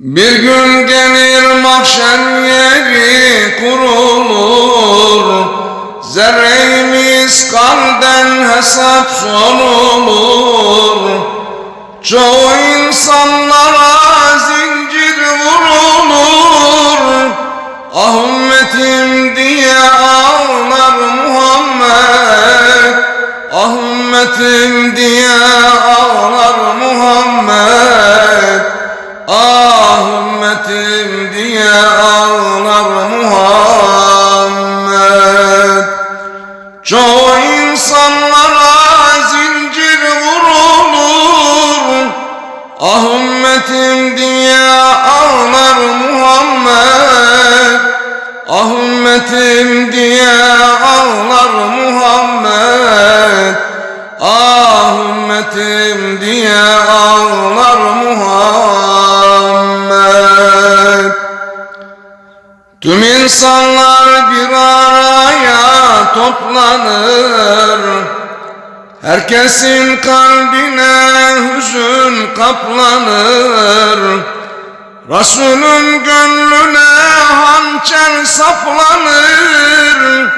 Bir gün gelir mahşer yeri kurulur. Zerreyimiz kalden hesap sorulur. Çoğu insanlara zincir vurulur. Ah ümmetim diye ağlar Muhammed. Ah ümmetim diye ağlar Muhammed. Ah ümmetim diye ağlar Muhammed. Çoğu insanlara zincir vurulur. Ah ümmetim diye ağlar Muhammed. Ah ümmetim diye ağlar Muhammed. Ah ümmetim diye ağlar Muhammed insanlar bir araya toplanır. Herkesin kalbine hüzün kaplanır. Resulün gönlüne hançer saplanır.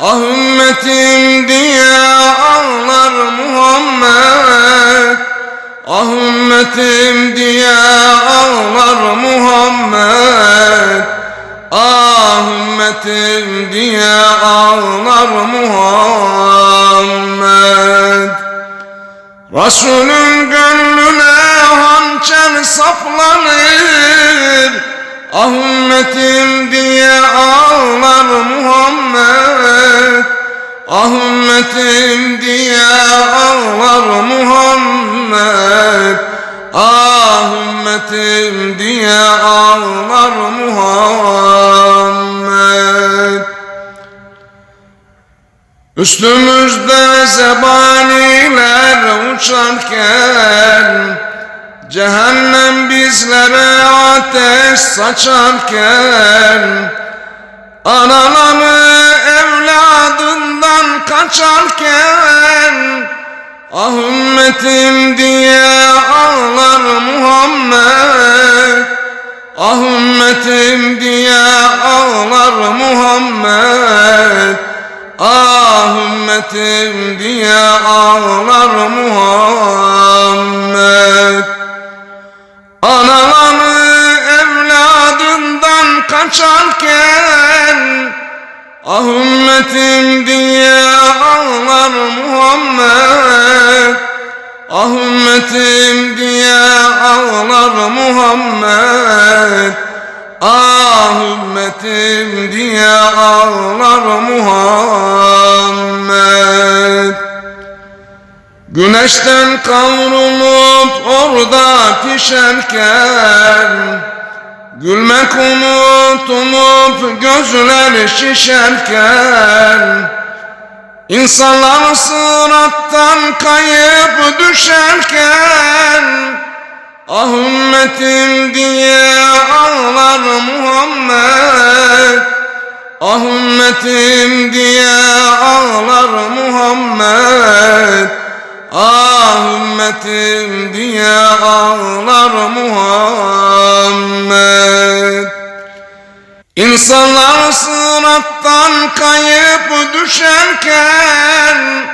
Ah ümmetim diye ağlar ümmetim diye ağlar Muhammed. Resulün gönlüne hançer saplanır. Ah ümmetim diye ağlar Muhammed. Ah ümmetim diye ağlar Muhammed. Ah ümmetim diye ağlar Muhammed Üstümüzde zebaniler uçarken Cehennem bizlere ateş saçarken Anaları evladından kaçarken Ah ümmetim diye ağlar Muhammed. Ah ümmetim diye ağlar Muhammed ümmetim diye ağlar Muhammed. Anaları evladından kaçarken Ah ümmetim diye ağlar Muhammed. Ah ümmetim diye ağlar Muhammed. Ah ümmetim diye ağlar Muhammed Güneşten kavrulup orada pişerken Gülmek unutulup gözler şişerken İnsanlar sırattan kayıp düşerken Ah ümmetim diye ağlar Muhammed. Ah ümmetim diye ağlar Muhammed Ah ümmetim diye ağlar Muhammed. İnsanlar sırattan kayıp düşerken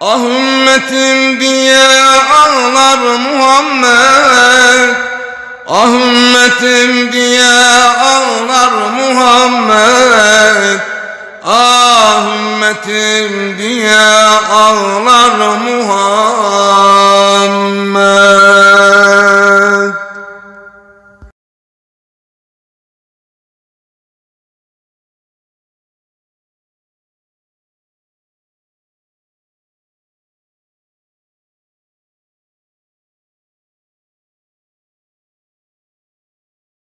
Ah ümmetim diye ağlar Muhammed. Ah ümmetim diye ağlar Muhammed Ah ümmetim diye ağlar Muhammed